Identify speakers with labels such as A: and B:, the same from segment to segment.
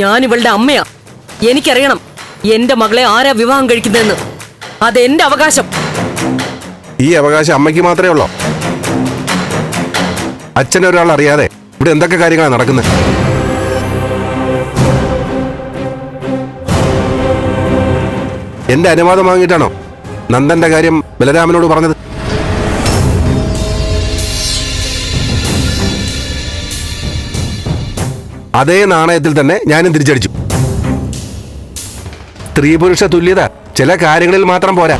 A: ഞാൻ ഇവളുടെ അമ്മയാ. എനിക്കറിയണം എന്റെ മകളെ ആരാ വിവാഹം കഴിക്കുന്നതെന്ന്. അതെന്റെ അവകാശം.
B: ഈ അവകാശം അമ്മയ്ക്ക് മാത്രമേ ഉള്ളോ? അച്ഛൻ ഒരാൾ അറിയാതെ ഇവിടെ എന്തൊക്കെ കാര്യങ്ങളാണ് നടക്കുന്നത് എന്റെ അനുവാദം വാങ്ങിയിട്ടാണോ നന്ദന്റെ കാര്യം ബലരാമനോട് പറഞ്ഞത്? അതേ നാണയത്തിൽ തന്നെ ഞാനും തിരിച്ചടിച്ചു. സ്ത്രീ പുരുഷ തുല്യത. ചില കാര്യങ്ങളിൽ മാത്രം പോരാ.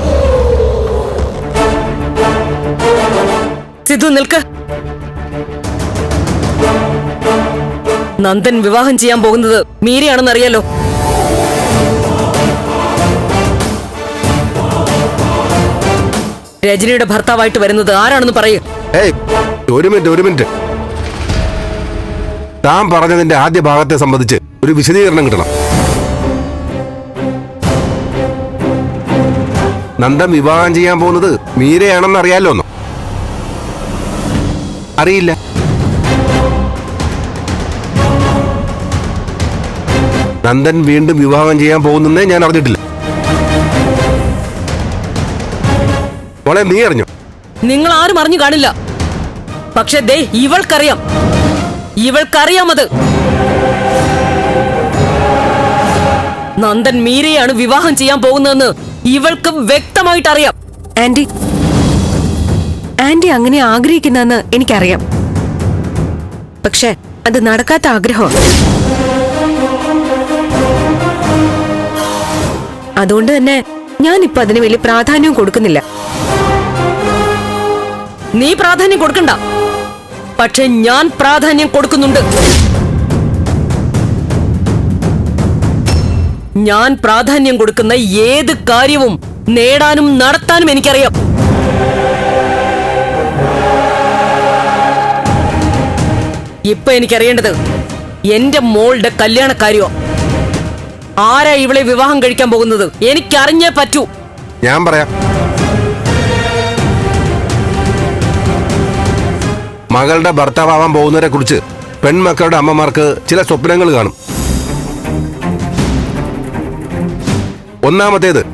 A: നിൽക്ക്. നന്ദൻ വിവാഹം ചെയ്യാൻ പോകുന്നത് മീരയാണെന്ന് അറിയാലോ രജനിയുടെ ഭർത്താവായിട്ട് വരുന്നത് ആരാണെന്ന് പറയൂ.
B: ഒരു മിനിറ്റ് ഒരു മിനിറ്റ്. താൻ പറഞ്ഞതിന്റെ ആദ്യ ഭാഗത്തെ സംബന്ധിച്ച് ഒരു വിശദീകരണം കിട്ടണം. നന്ദൻ വിവാഹം ചെയ്യാൻ പോകുന്നത് മീരയാണെന്ന് അറിയാലോ ഒന്നും അറിയില്ല. നന്ദൻ വീണ്ടും വിവാഹം ചെയ്യാൻ പോകുന്നെന്നേ ഞാൻ അറിഞ്ഞിട്ടില്ല. മോളെ നീ അറിഞ്ഞു?
A: നിങ്ങൾ ആരും അറിഞ്ഞു കാണില്ല. പക്ഷെ ദേ ഇവൾക്കറിയാം. ഇവൾക്കറിയാം അത് നന്ദൻ മീരയാണ് വിവാഹം ചെയ്യാൻ പോകുന്നതെന്ന് ഇവൾക്ക് വ്യക്തമായിട്ട് അറിയാം
C: ആന്റി. ആന്റി അങ്ങനെ ആഗ്രഹിക്കുന്നെന്ന് എനിക്കറിയാം. പക്ഷെ അത് നടക്കാത്ത ആഗ്രഹം അതുകൊണ്ട് തന്നെ ഞാൻ ഞാനിപ്പോ അതിന് വലിയ പ്രാധാന്യവും കൊടുക്കുന്നില്ല.
A: നീ പ്രാധാന്യം കൊടുക്കണ്ട. പക്ഷെ ഞാൻ പ്രാധാന്യം കൊടുക്കുന്നുണ്ട്. ഞാൻ പ്രാധാന്യം കൊടുക്കുന്ന ഏത് കാര്യവും നേടാനും നടത്താനും എനിക്കറിയാം. ഇപ്പൊ എനിക്കറിയേണ്ടത് എന്റെ മോളുടെ കല്യാണ കാര്യോ ആരാ ഇവളെ വിവാഹം കഴിക്കാൻ പോകുന്നത്? എനിക്കറിഞ്ഞേ പറ്റൂ.
B: ഞാൻ പറയാം. മകളുടെ ഭർത്താവാൻ പോകുന്നവരെ കുറിച്ച് പെൺമക്കളുടെ അമ്മമാർക്ക് ചില സ്വപ്നങ്ങൾ കാണും. ഒന്നാമത്തേത്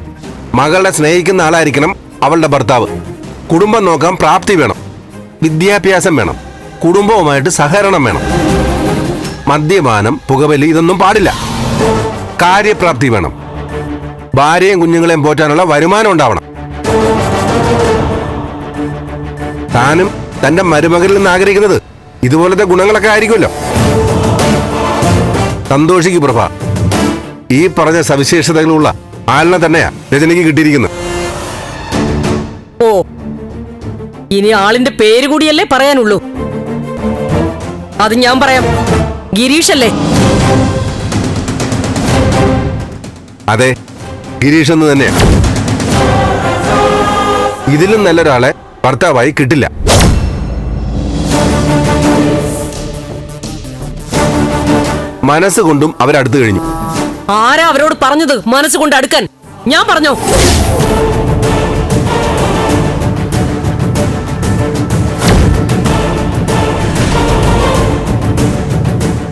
B: മകളെ സ്നേഹിക്കുന്ന ആളായിരിക്കണം അവളുടെ ഭർത്താവ്. കുടുംബം നോക്കാൻ പ്രാപ്തി വേണം വിദ്യാഭ്യാസം വേണം കുടുംബവുമായിട്ട് സഹകരണം വേണം. മദ്യപാനം പുകവലി ഇതൊന്നും പാടില്ല. കാര്യപ്രാപ്തി വേണം. ഭാര്യയും കുഞ്ഞുങ്ങളെയും പോറ്റാനുള്ള വരുമാനം ഉണ്ടാവണം. താനും തന്റെ മരുമകളിൽ നിന്ന് ആഗ്രഹിക്കുന്നത് ഇതുപോലത്തെ ഗുണങ്ങളൊക്കെ ആയിരിക്കുമല്ലോ. സന്തോഷിക്ക് പ്രഭ. ഈ പറഞ്ഞ സവിശേഷതകളുള്ള ആലിനെ തന്നെയാ രജനിക്ക് കിട്ടിയിരിക്കുന്നത്.
A: ഓ ഇനി ആളിന്റെ പേര് കൂടിയല്ലേ പറയാനുള്ളൂ. അത് ഞാൻ പറയാം. ഗിരീഷ് അല്ലേ
B: അതെ ഗിരീഷ് എന്ന് തന്നെയാ. ഇതിലും നല്ലൊരാളെ ഭർത്താവായി കിട്ടില്ല. മനസ്സുകൊണ്ടും അവരടുത്തു കഴിഞ്ഞു.
A: ആരാ അവരോട് പറഞ്ഞത്? മനസ്സുകൊണ്ട് അടുക്കാൻ. ഞാൻ പറഞ്ഞോ?